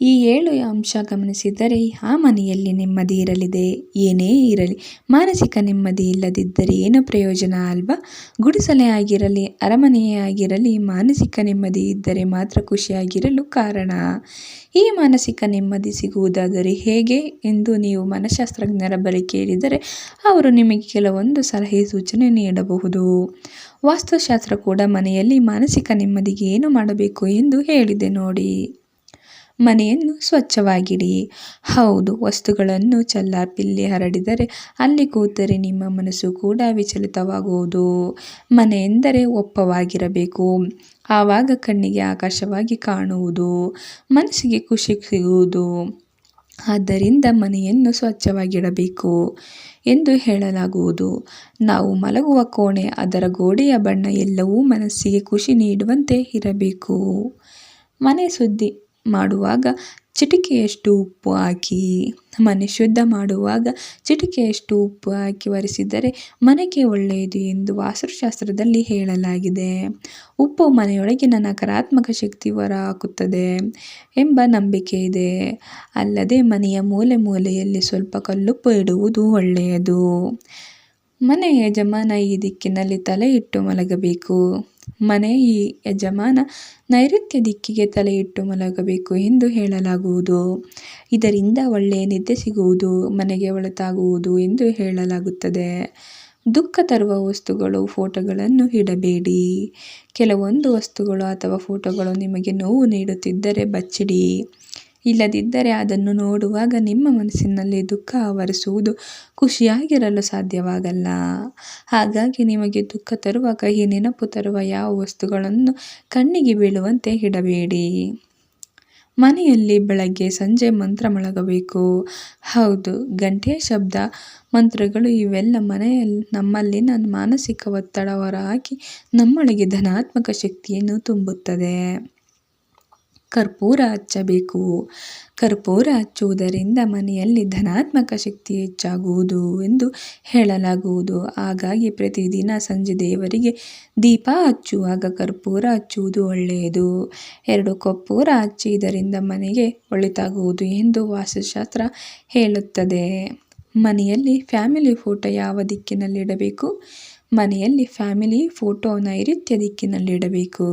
ಈ ಏಳು ಅಂಶ ಗಮನಿಸಿದರೆ ಆ ಮನೆಯಲ್ಲಿ ನೆಮ್ಮದಿ ಇರಲಿದೆ. ಏನೇ ಇರಲಿ, ಮಾನಸಿಕ ನೆಮ್ಮದಿ ಇಲ್ಲದಿದ್ದರೆ ಏನು ಪ್ರಯೋಜನ ಅಲ್ವಾ? ಗುಡಿಸಲೇ ಆಗಿರಲಿ, ಅರಮನೆಯೇ ಆಗಿರಲಿ, ಮಾನಸಿಕ ನೆಮ್ಮದಿ ಇದ್ದರೆ ಮಾತ್ರ ಖುಷಿಯಾಗಿರಲು ಕಾರಣ. ಈ ಮಾನಸಿಕ ನೆಮ್ಮದಿ ಸಿಗುವುದಾದರೆ ಹೇಗೆ ಎಂದು ನೀವು ಮನಃಶಾಸ್ತ್ರಜ್ಞರ ಬಳಿ ಕೇಳಿದರೆ ಅವರು ನಿಮಗೆ ಕೆಲವೊಂದು ಸಲಹೆ ಸೂಚನೆ ನೀಡಬಹುದು. ವಾಸ್ತುಶಾಸ್ತ್ರ ಕೂಡ ಮನೆಯಲ್ಲಿ ಮಾನಸಿಕ ನೆಮ್ಮದಿಗೆ ಏನು ಮಾಡಬೇಕು ಎಂದು ಹೇಳಿದೆ ನೋಡಿ. ಮನೆಯನ್ನು ಸ್ವಚ್ಛವಾಗಿಡಿ ಹೌದು, ವಸ್ತುಗಳನ್ನು ಚಲ್ಲಾಪಿಲ್ಲಿ ಹರಡಿದರೆ ಅಲ್ಲಿ ಕೂತರೆ ನಿಮ್ಮ ಮನಸ್ಸು ಕೂಡ ವಿಚಲಿತವಾಗುವುದು. ಮನೆ ಎಂದರೆ ಒಪ್ಪವಾಗಿರಬೇಕು. ಆವಾಗ ಕಣ್ಣಿಗೆ ಆಕಾಶವಾಗಿ ಕಾಣುವುದು, ಮನಸ್ಸಿಗೆ ಖುಷಿ ಸಿಗುವುದು. ಆದ್ದರಿಂದ ಮನೆಯನ್ನು ಸ್ವಚ್ಛವಾಗಿಡಬೇಕು ಎಂದು ಹೇಳಲಾಗುವುದು. ನಾವು ಮಲಗುವ ಕೋಣೆ, ಅದರ ಗೋಡೆಯ ಬಣ್ಣ ಎಲ್ಲವೂ ಮನಸ್ಸಿಗೆ ಖುಷಿ ನೀಡುವಂತೆ ಇರಬೇಕು. ಮನೆ ಸುದ್ದಿ. ಮಾಡುವಾಗ ಚಿಟಿಕೆಯಷ್ಟು ಉಪ್ಪು ಹಾಕಿ, ಮನೆ ಶುದ್ಧ ಮಾಡುವಾಗ ಚಿಟಿಕೆಯಷ್ಟು ಉಪ್ಪು ಹಾಕಿ ಒರೆಸಿದರೆ ಮನೆಗೆ ಒಳ್ಳೆಯದು ಎಂದು ವಾಸ್ತುಶಾಸ್ತ್ರದಲ್ಲಿ ಹೇಳಲಾಗಿದೆ. ಉಪ್ಪು ಮನೆಯೊಳಗಿನ ನಕಾರಾತ್ಮಕ ಶಕ್ತಿ ಹೊರಹಾಕುತ್ತದೆ ಎಂಬ ನಂಬಿಕೆ ಇದೆ. ಅಲ್ಲದೆ ಮನೆಯ ಮೂಲೆ ಮೂಲೆಯಲ್ಲಿ ಸ್ವಲ್ಪ ಕಲ್ಲುಪ್ಪು ಇಡುವುದು ಒಳ್ಳೆಯದು. ಮನೆ ಯಜಮಾನ ಈ ದಿಕ್ಕಿನಲ್ಲಿ ತಲೆ ಇಟ್ಟು ಮಲಗಬೇಕು. ಮನೆ ಈ ಯಜಮಾನ ನೈಋತ್ಯ ದಿಕ್ಕಿಗೆ ತಲೆ ಇಟ್ಟು ಮಲಗಬೇಕು ಎಂದು ಹೇಳಲಾಗುವುದು. ಇದರಿಂದ ಒಳ್ಳೆಯ ನಿದ್ದೆ ಸಿಗುವುದು, ಮನೆಗೆ ಒಳತಾಗುವುದು ಎಂದು ಹೇಳಲಾಗುತ್ತದೆ. ದುಃಖ ತರುವ ವಸ್ತುಗಳು, ಫೋಟೋಗಳನ್ನು ಇಡಬೇಡಿ. ಕೆಲವೊಂದು ವಸ್ತುಗಳು ಅಥವಾ ಫೋಟೋಗಳು ನಿಮಗೆ ನೋವು ನೀಡುತ್ತಿದ್ದರೆ ಬಚ್ಚಿಡಿ. ಇಲ್ಲದಿದ್ದರೆ ಅದನ್ನು ನೋಡುವಾಗ ನಿಮ್ಮ ಮನಸ್ಸಿನಲ್ಲಿ ದುಃಖ ಆವರಿಸುವುದು ಖುಷಿಯಾಗಿರಲು ಸಾಧ್ಯವಾಗಲ್ಲ. ಹಾಗಾಗಿ ನಿಮಗೆ ದುಃಖ ತರುವ ಕಹಿ, ನೆನಪು ತರುವ ಯಾವ ವಸ್ತುಗಳನ್ನು ಕಣ್ಣಿಗೆ ಬೀಳುವಂತೆ ಇಡಬೇಡಿ. ಮನೆಯಲ್ಲಿ ಬೆಳಗ್ಗೆ, ಸಂಜೆ ಮಂತ್ರ ಮೊಳಗಬೇಕು ಹೌದು ಗಂಟೆಯ ಶಬ್ದ ಮಂತ್ರಗಳು ಇವೆಲ್ಲ ಮನೆಯಲ್ಲಿ ನಮ್ಮಲ್ಲಿನ ಮಾನಸಿಕ ಒತ್ತಡ ಹೊರಹಾಕಿ ನಮ್ಮೊಳಗೆ ಧನಾತ್ಮಕ ಶಕ್ತಿಯನ್ನು ತುಂಬುತ್ತದೆ. ಕರ್ಪೂರ ಹಚ್ಚಬೇಕು. ಕರ್ಪೂರ ಹಚ್ಚುವುದರಿಂದ ಮನೆಯಲ್ಲಿ ಧನಾತ್ಮಕ ಶಕ್ತಿ ಹೆಚ್ಚಾಗುವುದು ಎಂದು ಹೇಳಲಾಗುವುದು. ಹಾಗಾಗಿ ಪ್ರತಿದಿನ ಸಂಜೆ ದೇವರಿಗೆ ದೀಪ ಹಚ್ಚುವಾಗ ಕರ್ಪೂರ ಹಚ್ಚುವುದು ಒಳ್ಳೆಯದು. ಎರಡು ಕರ್ಪೂರ ಹಚ್ಚಿದರಿಂದ ಮನೆಗೆ ಒಳಿತಾಗುವುದು ಎಂದು ವಾಸ್ತುಶಾಸ್ತ್ರ ಹೇಳುತ್ತದೆ. ಮನೆಯಲ್ಲಿ ಫ್ಯಾಮಿಲಿ ಫೋಟೋ ಯಾವ ದಿಕ್ಕಿನಲ್ಲಿಡಬೇಕು? ಮನೆಯಲ್ಲಿ ಫ್ಯಾಮಿಲಿ ಫೋಟೋ ನೈಋತ್ಯ ದಿಕ್ಕಿನಲ್ಲಿಡಬೇಕು.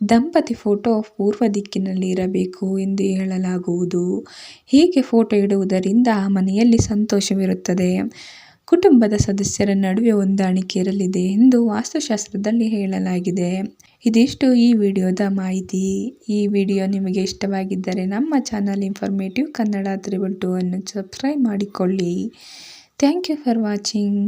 ದಂಪತಿ ಫೋಟೋ ಪೂರ್ವ ದಿಕ್ಕಿನಲ್ಲಿ ಇರಬೇಕು ಎಂದು ಹೇಳಲಾಗುವುದು. ಹೀಗೆ ಫೋಟೋ ಇಡುವುದರಿಂದ ಮನೆಯಲ್ಲಿ ಸಂತೋಷವಿರುತ್ತದೆ. ಕುಟುಂಬದ ಸದಸ್ಯರ ನಡುವೆ ಹೊಂದಾಣಿಕೆ ಇರಲಿದೆ ಎಂದು ವಾಸ್ತುಶಾಸ್ತ್ರದಲ್ಲಿ ಹೇಳಲಾಗಿದೆ. ಇದಿಷ್ಟು ಈ ವಿಡಿಯೋದ ಮಾಹಿತಿ. ಈ ವಿಡಿಯೋ ನಿಮಗೆ ಇಷ್ಟವಾಗಿದ್ದರೆ ನಮ್ಮ channel informative Kannada triple two ಅನ್ನು ಸಬ್ಸ್ಕ್ರೈಬ್ ಮಾಡಿಕೊಳ್ಳಿ. Thank you for watching